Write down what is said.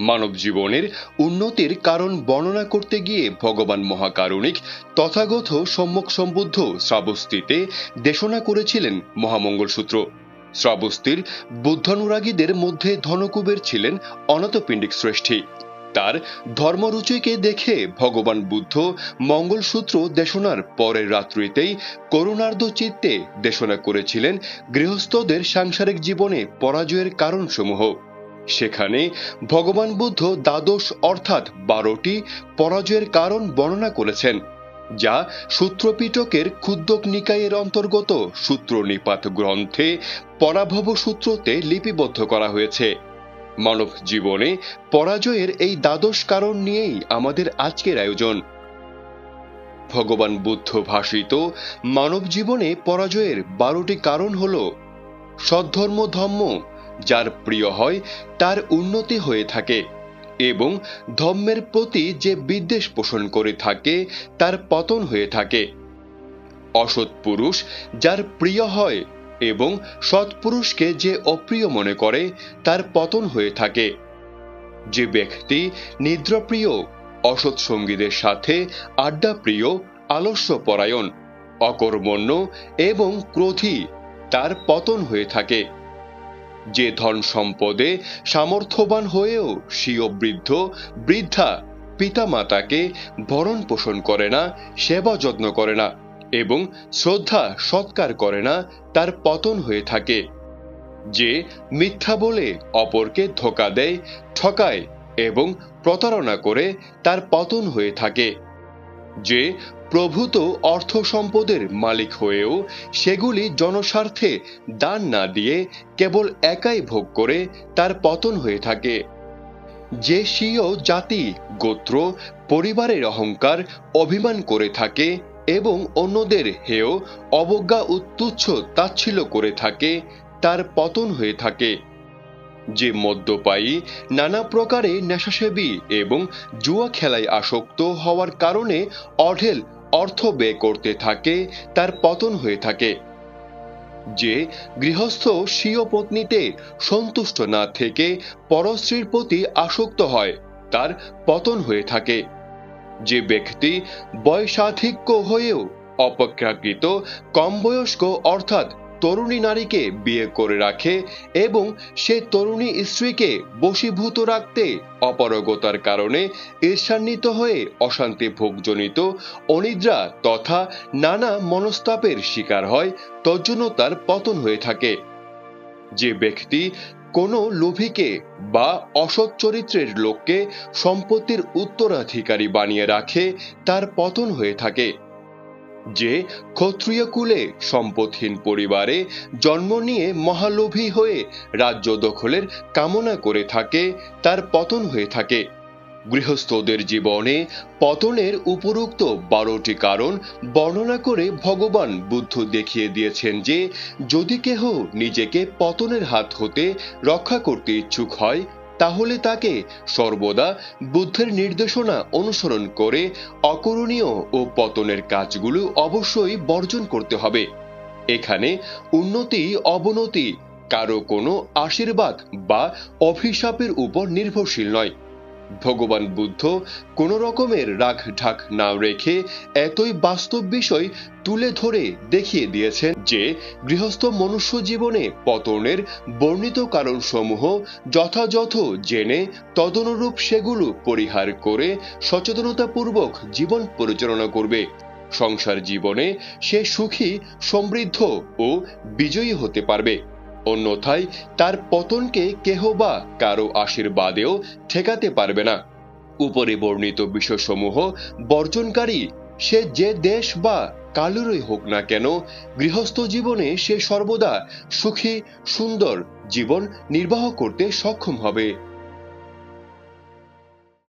মানব জীবনের উন্নতির কারণ বর্ণনা করতে গিয়ে ভগবান মহাকারুণিক তথাগত সম্যক সম্বুদ্ধ শ্রাবস্তিতে দেশনা করেছিলেন মহামঙ্গল সূত্র শ্রাবস্তির বুদ্ধানুরাগীদের মধ্যে ধনকুবের ছিলেন অনতপিণ্ডিক শ্রেষ্ঠী। তার ধর্মরুচিকে দেখে ভগবান বুদ্ধ মঙ্গলসূত্র দেশনার পরের রাত্রিতেই করুণার্ধ চিত্তে দেশনা করেছিলেন গৃহস্থদের সাংসারিক জীবনে পরাজয়ের কারণসমূহ। সেখানে ভগবান বুদ্ধ দ্বাদশ অর্থাৎ বারোটি পরাজয়ের কারণ বর্ণনা করেছেন, যা সূত্রপিটকের ক্ষুদ্রক নিকায়ের অন্তর্গত সূত্র নিপাত গ্রন্থে পরাভব সূত্রতে লিপিবদ্ধ করা হয়েছে। মানব জীবনে পরাজয়ের এই দ্বাদশ কারণ নিয়েই আমাদের আজকের আয়োজন। ভগবান বুদ্ধ ভাষিত মানব জীবনে পরাজয়ের বারোটি কারণ হল সদ্ধর্ম ধম্ম যার প্রিয় হয়, তার উন্নতি হয়ে থাকে এবং ধর্মের প্রতি যে বিদ্বেষ পোষণ করে থাকে, তার পতন হয়ে থাকে। অসৎ পুরুষ যার প্রিয় হয় এবং সৎপুরুষকে যে অপ্রিয় মনে করে, তার পতন হয়ে থাকে। যে ব্যক্তি নিদ্রাপ্রিয়, অসৎ সঙ্গীদের সাথে আড্ডা প্রিয় আলস্য পরায়ণ অকর্মণ্য এবং ক্রোধী, তার পতন হয়ে থাকে। যে ধন সম্পদে সামর্থ্যবান হয়েও স্বীয় বৃদ্ধ, বৃদ্ধা পিতামাতাকে ভরণ পোষণ করে না, সেবা যত্ন করে না এবং শ্রদ্ধা সৎকার করে না, তার পতন হয়ে থাকে। যে মিথ্যা বলে অপরকে ধোকা দেয়, ঠকায় এবং প্রতারণা করে, তার পতন হয়ে থাকে। যে প্রভূত অর্থ সম্পদের মালিক হয়েও সেগুলি জনস্বার্থে দান না দিয়ে কেবল একাই ভোগ করে তার পতন হয়ে থাকে। যে স্বীয় জাতি, গোত্র, পরিবারের অহংকার অভিমান করে থাকে এবং অন্যদের হেয় অবজ্ঞা উত্তুচ্ছ তাচ্ছিল্য করে থাকে, তার পতন হয়ে থাকে। যে মদ্যপায়ী নানা প্রকারে নেশাসেবী এবং জুয়া খেলায় আসক্ত হওয়ার কারণে অঢেল অর্থ ব্যয় করতে থাকে, তার পতন হয়ে থাকে। যে গৃহস্থ স্বীয় পত্নীতে সন্তুষ্ট না থেকে পরশ্রীর প্রতি আসক্ত হয়, তার পতন হয়ে থাকে। যে ব্যক্তি বয়সাধিক্য হয়েও অপেক্ষাকৃত কম বয়স্ক অর্থাৎ তরুণী নারীকে বিয়ে করে রাখে এবং সে তরুণী স্ত্রীকে বশীভূত রাখতে অপারগতার কারণে ঈর্ষান্বিত হয়ে অশান্তি ভোগজনিত অনিদ্রা তথা নানা মনস্তাপের শিকার হয়, তজ্জন্য তার পতন হয়ে থাকে। যে ব্যক্তি কোনো লোভীকে বা অসৎ চরিত্রের লোককে সম্পত্তির উত্তরাধিকারী বানিয়ে রাখে, তার পতন হয়ে থাকে। যে ক্ষত্রিয় কুলে সম্পদহীন পরিবারে জন্ম নিয়ে মহালোভী হয়ে রাজ্য দখলের কামনা করে থাকে, তার পতন হয়ে থাকে। গৃহস্থদের জীবনে পতনের উপরোক্ত বারোটি কারণ বর্ণনা করে ভগবান বুদ্ধ দেখিয়ে দিয়েছেন যে, যদি কেহ নিজেকে পতনের হাত হতে রক্ষা করতে ইচ্ছুক হয় তাহলে তাকে সর্বদা বুদ্ধের নির্দেশনা অনুসরণ করে অকরণীয় ও পতনের কাজগুলো অবশ্যই বর্জন করতে হবে। এখানে উন্নতি, অবনতি কারও কোনো আশীর্বাদ বা অভিশাপের উপর নির্ভরশীল নয়। ভগবান বুদ্ধ কোন রকমের রাগ ঢাক না রেখে এতই বাস্তব বিষয় তুলে ধরে দেখিয়ে দিয়েছেন যে গৃহস্থ মনুষ্য জীবনে পতনের বর্ণিত কারণসমূহ যথাযথ জেনে তদনুরূপ সেগুলো পরিহার করে সচেতনতাপূর্বক জীবন পরিচালনা করবে। সংসার জীবনে সে সুখী, সমৃদ্ধ ও বিজয়ী হতে পারবে। অন্যথায় তার পতনকে কেহ বা কারও আশীর্বাদেও ঠেকাতে পারবে না। উপরে বর্ণিত বিষয়সমূহ বর্জনকারী, সে যে দেশ বা কালুরই হোক না কেন, গৃহস্থ জীবনে সে সর্বদা সুখী, সুন্দর জীবন নির্বাহ করতে সক্ষম হবে।